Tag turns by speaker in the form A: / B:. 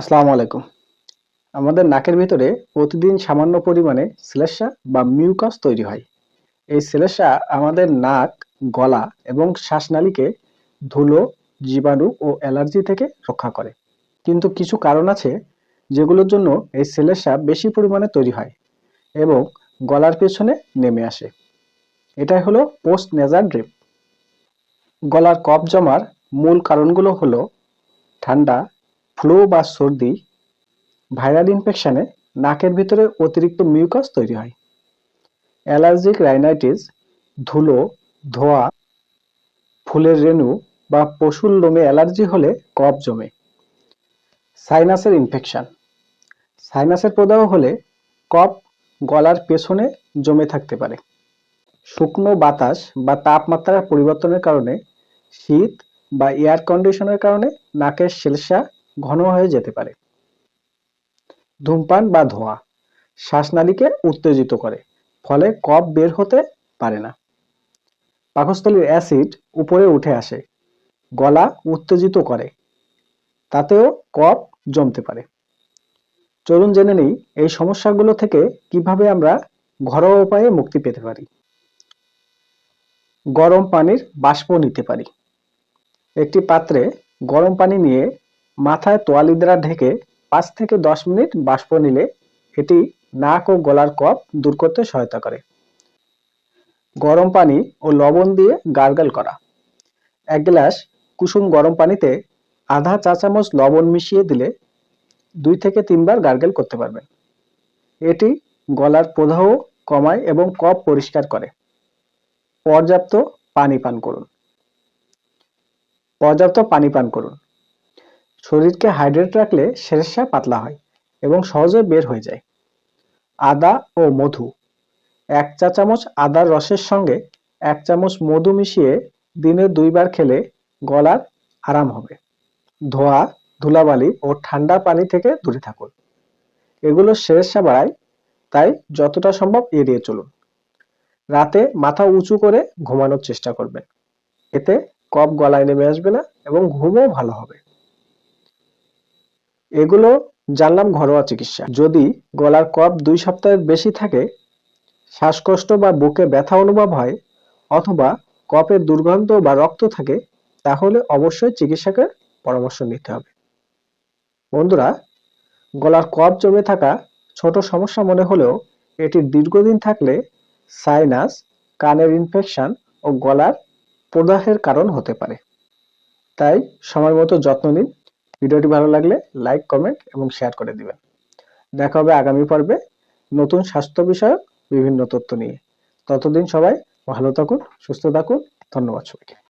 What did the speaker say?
A: আসসালামু আলাইকুম। আমাদের নাকের ভিতরে প্রতিদিন সামান্য পরিমাণে শ্লেষ্মা বা মিউকাস তৈরি হয়। এই শ্লেষ্মা আমাদের নাক, গলা এবং শ্বাসনালীকে ধুলো, জীবাণু ও অ্যালার্জি থেকে রক্ষা করে। কিন্তু কিছু কারণ আছে যেগুলোর জন্য এই শ্লেষ্মা বেশি পরিমাণে তৈরি হয় এবং গলার পেছনে নেমে আসে। এটাই হলো পোস্ট নেজার ড্রিপ। গলার কফ জমার মূল কারণগুলো হলো ঠান্ডা ফ্লু বা সর্দি, ভাইরাল ইনফেকশনে নাকের ভিতরে অতিরিক্ত মিউকাস তৈরি হয়। অ্যালার্জিক রাইনাইটিস, ধুলো, ধোয়া, ফুলের রেণু বা পশুর লোমে অ্যালার্জি হলে কফ জমে। সাইনাসের ইনফেকশন। সাইনাসের প্রদাহ হলে কফ গলার পেছনে জমে থাকতে পারে। শুকনো বাতাস বা তাপমাত্রার পরিবর্তনের কারণে শীত বা এয়ার কন্ডিশনের কারণে নাকের সেলসা ঘন হয়ে যেতে পারে। ধূমপান বা ধোঁয়া শ্বাসনালীকে উত্তেজিত করে, ফলে কফ বের হতে পারে না। পাকস্থলীর অ্যাসিড উপরে উঠে আসে, গলা উত্তেজিত করে, তাতেও কফ জমতে পারে। চলুন জেনে নিই এই সমস্যাগুলো থেকে কীভাবে আমরা ঘরোয়া উপায়ে মুক্তি পেতে পারি। গরম পানির বাষ্প নিতে পারি। একটি পাত্রে গরম পানি নিয়ে মাথায় তোয়ালি দ্বারা ঢেকে পাঁচ থেকে দশ মিনিট বাষ্প নিলে এটি নাক ও গলার কফ দূর করতে সহায়তা করে। গরম পানি ও লবণ দিয়ে গার্গল করা। এক গ্লাস কুসুম গরম পানিতে আধা চা চামচ লবণ মিশিয়ে দিলে দুই থেকে তিনবার গার্গেল করতে পারবেন। এটি গলার প্রদাহ কমায় এবং কফ পরিষ্কার করে। পর্যাপ্ত পানি পান করুন। পর্যাপ্ত পানি পান করুন। শরীরকে হাইড্রেট রাখলে শেরশা পাতলা হয় এবং সহজে বের হয়ে যায়। আদা ও মধু। এক চা চামচ আদার রসের সঙ্গে এক চামচ মধু মিশিয়ে দিনে দুইবার খেলে গলার আরাম হবে। ধোয়া, ধুলাবালি ও ঠান্ডা পানি থেকে দূরে থাকুন। এগুলো শেরশা বাড়ায়, তাই যতটা সম্ভব এড়িয়ে চলুন। রাতে মাথা উঁচু করে ঘুমানোর চেষ্টা করবেন। এতে কফ গলায় নেমে আসবে না এবং ঘুমও ভালো হবে। এগুলো জানলাম ঘরোয়া চিকিৎসা। যদি গলার কফ দুই সপ্তাহের বেশি থাকে, শ্বাসকষ্ট বা বুকে ব্যথা অনুভব হয়, অথবা কফের দুর্গন্ধ বা রক্ত থাকে, তাহলে অবশ্যই চিকিৎসকের পরামর্শ নিতে হবে। বন্ধুরা, গলার কফ জমে থাকা ছোট সমস্যা মনে হলেও এটি দীর্ঘদিন থাকলে সাইনাস, কানের ইনফেকশন ও গলার প্রদাহের কারণ হতে পারে। তাই সময় মতো যত্ন নিন। ভিডিওটি ভালো লাগলে লাইক কমেন্ট এবং শেয়ার করে দিবেন। দেখা হবে আগামী পর্বে নতুন স্বাস্থ্য বিষয়ক বিভিন্ন তথ্য নিয়ে। ততদিন সবাই ভালো থাকুন, সুস্থ থাকুন। ধন্যবাদ সবাইকে।